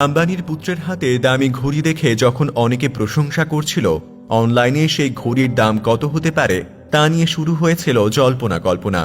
আম্বানির পুত্রের হাতে দামি ঘড়ি দেখে যখন অনেকে প্রশংসা করছিল, অনলাইনে সেই ঘড়ির দাম কত হতে পারে তা নিয়ে শুরু হয়েছিল জল্পনা কল্পনা।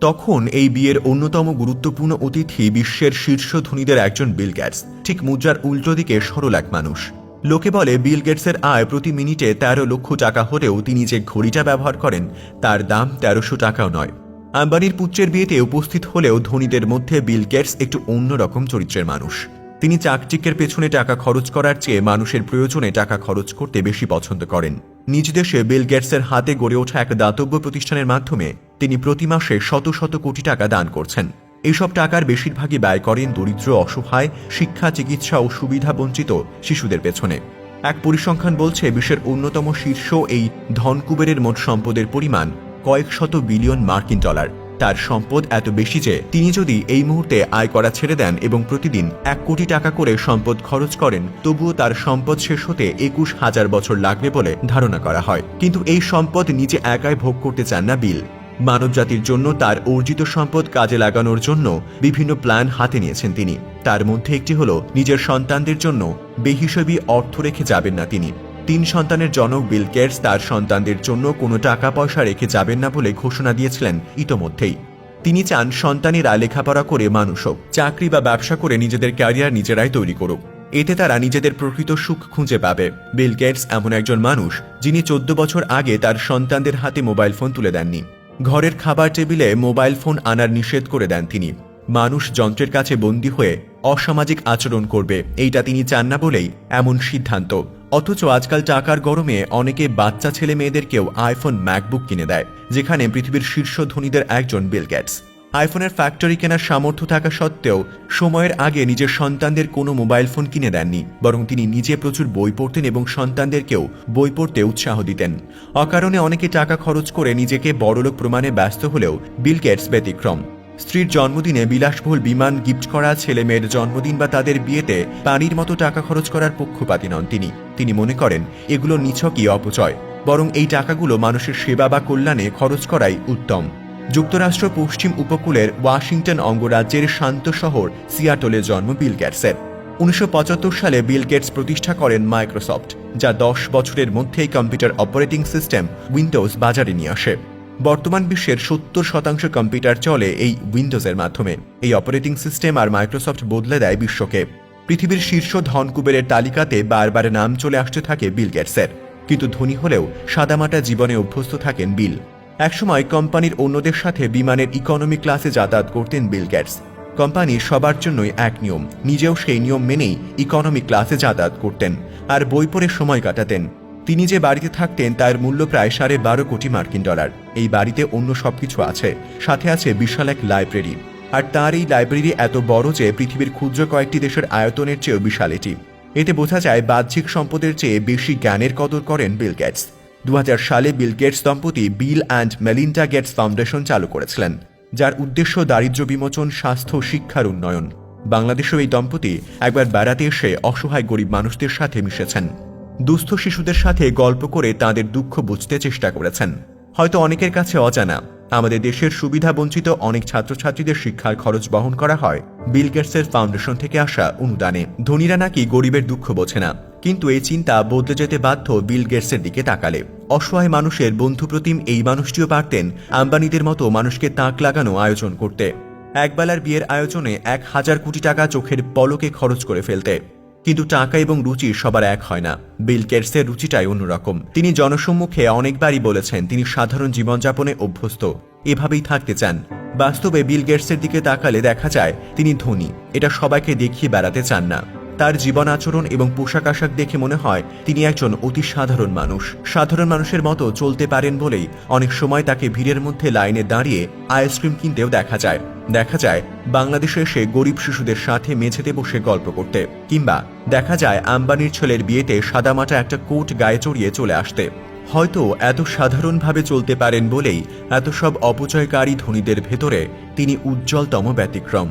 তখন এই বিয়ের অন্যতম গুরুত্বপূর্ণ অতিথি বিশ্বের শীর্ষ ধনীদের একজন বিল গ্যাটস ঠিক মুদ্রার উল্টো দিকে সরল এক মানুষ। লোকে বলে বিল গেটসের আয় প্রতি মিনিটে তেরো লক্ষ টাকা হলেও তিনি যে ঘড়িটা ব্যবহার করেন, তার দাম তেরোশো টাকাও নয়। আম্বানির পুত্রের বিয়েতে উপস্থিত হলেও ধনীদের মধ্যে বিল গেটস একটু অন্যরকম চরিত্রের মানুষ। তিনি চাকচিকের পেছনে টাকা খরচ করার চেয়ে মানুষের প্রয়োজনে টাকা খরচ করতে বেশি পছন্দ করেন। নিজ দেশে বিল গেটসের হাতে গড়ে ওঠা এক দাতব্য প্রতিষ্ঠানের মাধ্যমে তিনি প্রতি মাসে শত শত কোটি টাকা দান করছেন। এসব টাকার বেশিরভাগই ব্যয় করেন দরিদ্র, অসহায়, শিক্ষা, চিকিৎসা ও সুবিধা বঞ্চিত শিশুদের পেছনে। এক পরিসংখ্যান বলছে, বিশ্বের অন্যতম শীর্ষ এই ধনকুবেরের মোট সম্পদের পরিমাণ কয়েক শত বিলিয়ন মার্কিন ডলার। তার সম্পদ এত বেশি যে তিনি যদি এই মুহূর্তে আয় করা ছেড়ে দেন এবং প্রতিদিন এক কোটি টাকা করে সম্পদ খরচ করেন, তবুও তার সম্পদ শেষ হতে একুশ হাজার বছর লাগবে বলে ধারণা করা হয়। কিন্তু এই সম্পদ নিজে একাই ভোগ করতে চান না বিল। মানবজাতির জন্য তার অর্জিত সম্পদ কাজে লাগানোর জন্য বিভিন্ন প্ল্যান হাতে নিয়েছেন তিনি। তার মধ্যে একটি হল, নিজের সন্তানদের জন্য বেহিসেবি অর্থ রেখে যাবেন না তিনি। তিন সন্তানের জনক বিল গেটস তার সন্তানদের জন্য কোনো টাকা পয়সা রেখে যাবেন না বলে ঘোষণা দিয়েছিলেন ইতোমধ্যেই। তিনি চান সন্তানেরা লেখাপড়া করে মানুষ হোক, চাকরি বা ব্যবসা করে নিজেদের ক্যারিয়ার নিজেরাই তৈরি করুক। এতে তারা নিজেদের প্রকৃত সুখ খুঁজে পাবে। বিল গেটস এমন একজন মানুষ যিনি চোদ্দ বছর আগে তার সন্তানদের হাতে মোবাইল ফোন তুলে দেননি। ঘরের খাবার টেবিলে মোবাইল ফোন আনার নিষেধ করে দেন তিনি। মানুষ যন্ত্রের কাছে বন্দী হয়ে অসামাজিক আচরণ করবে, এইটা তিনি চান না বলেই এমন সিদ্ধান্ত। অথচ আজকাল টাকার গরমে অনেকে বাচ্চা ছেলে মেয়েদেরকেও আইফোন ম্যাকবুক কিনে দেয়, যেখানে পৃথিবীর শীর্ষ ধনীদের একজন বিল গেটস আইফোনের ফ্যাক্টরি কেনার সামর্থ্য থাকা সত্ত্বেও সময়ের আগে নিজের সন্তানদের কোনো মোবাইল ফোন কিনে দেননি, বরং তিনি নিজে প্রচুর বই পড়তেন এবং সন্তানদেরকেও বই পড়তে উৎসাহ দিতেন। অকারণে অনেকে টাকা খরচ করে নিজেকে বড়লোক প্রমাণে ব্যস্ত হলেও বিল গেটস ব্যতিক্রম। স্ত্রীর জন্মদিনে বিলাসবহুল বিমান গিফট করা ছেলে মেয়ের জন্মদিন বা তাদের বিয়েতে পানির মতো টাকা খরচ করার পক্ষপাতী নন তিনি। তিনি মনে করেন, এগুলো নিছকই অপচয়, বরং এই টাকাগুলো মানুষের সেবা বা কল্যাণে খরচ করাই উত্তম। যুক্তরাষ্ট্র পশ্চিম উপকূলের ওয়াশিংটন অঙ্গরাজ্যের শান্ত শহর সিয়াটলে জন্ম বিল গেটসের। উনিশশো পঁচাত্তর সালে বিল গেটস প্রতিষ্ঠা করেন মাইক্রোসফট, যা দশ বছরের মধ্যেই কম্পিউটার অপারেটিং সিস্টেম উইন্ডোজ বাজারে নিয়ে আসে। বর্তমান বিশ্বের সত্তর শতাংশ কম্পিউটার চলে এই উইন্ডোজের মাধ্যমে। এই অপারেটিং সিস্টেম আর মাইক্রোসফট বদলে দেয় বিশ্বকে। পৃথিবীর শীর্ষ ধনকুবেরের তালিকাতে বারবার নাম চলে আসতে থাকে বিল গেটসের। কিন্তু ধনী হলেও সাদামাটা জীবনে অভ্যস্ত থাকেন বিল। একসময় কোম্পানির অন্যদের সাথে বিমানের ইকোনমি ক্লাসে যাতায়াত করতেন বিল গেটস। কোম্পানি সবার জন্যই এক নিয়ম, নিজেও সেই নিয়ম মেনেই ইকোনমি ক্লাসে যাতায়াত করতেন, আর বই পড়ে সময় কাটাতেন। তিনি যে বাড়িতে থাকতেন তার মূল্য প্রায় সাড়ে বারো কোটি মার্কিন ডলার। এই বাড়িতে অন্য সবকিছু আছে। সাথে আছে বিশাল এক লাইব্রেরি। আর তার এই লাইব্রেরি এত বড় যে পৃথিবীর ক্ষুদ্র কয়েকটি দেশের আয়তনের চেয়েও বিশাল এটি। এতে বোঝা যায় বাহ্যিক সম্পদের চেয়ে বেশি জ্ঞানের কদর করেন বিল গেটস। দু সালে বিল গেটস দম্পতি Bill and Melinda Gates Foundation চালু করেছিলেন, যার উদ্দেশ্য দারিদ্র্য বিমোচন, স্বাস্থ্য, শিক্ষার উন্নয়ন। বাংলাদেশেও এই দম্পতি একবার বেড়াতে এসে অসহায় গরিব মানুষদের সাথে মিশেছেন। দুস্থ শিশুদের সাথে গল্প করে তাদের দুঃখ বুঝতে চেষ্টা করেছেন। হয়তো অনেকের কাছে অজানা, আমাদের দেশের সুবিধা বঞ্চিত অনেক ছাত্রছাত্রীদের শিক্ষার খরচ বহন করা হয় বিল গেটসের ফাউন্ডেশন থেকে আসা অনুদানে। ধনীরা নাকি গরিবের দুঃখ বোঝে না, কিন্তু এই চিন্তা বদলে যেতে বাধ্য বিল গেটসের দিকে তাকালে। অসহায় মানুষের বন্ধুপ্রতিম এই মানুষটিও পারতেন আম্বানিদের মতো মানুষকে তাক লাগানো আয়োজন করতে। একবেলার বিয়ের আয়োজনে এক হাজার কোটি টাকা চোখের পলকে খরচ করে ফেলতে। কিন্তু টাকা এবং রুচি সবার এক হয় না। বিল গেটসের রুচিটাই অন্যরকম। তিনি জনসম্মুখে অনেকবারই বলেছেন, তিনি সাধারণ জীবনযাপনে অভ্যস্ত। এভাবেই থাকতে চান। বাস্তবে বিল গেটসের দিকে তাকালে দেখা যায়, তিনি ধনী। এটা সবাইকে দেখিয়ে বেড়াতে চান না। তার জীবন আচরণ এবং পোশাক আশাক দেখে মনে হয়, তিনি একজন অতি সাধারণ মানুষ। সাধারণ মানুষের মতো চলতে পারেন বলেই অনেক সময় তাকে ভিড়ের মধ্যে লাইনে দাঁড়িয়ে আইসক্রিম কিনতেও দেখা যায়। দেখা যায়, বাংলাদেশে এসে গরিব শিশুদের সাথে মেঝেতে বসে গল্প করতে, কিংবা দেখা যায় আম্বানির ছেলের বিয়েতে সাদামাটা একটা কোট গায়ে চড়িয়ে চলে আসতে। হয়তো এত সাধারণভাবে চলতে পারেন বলেই এত সব অপচয়কারী ধনীদের ভেতরে তিনি উজ্জ্বলতম ব্যতিক্রম।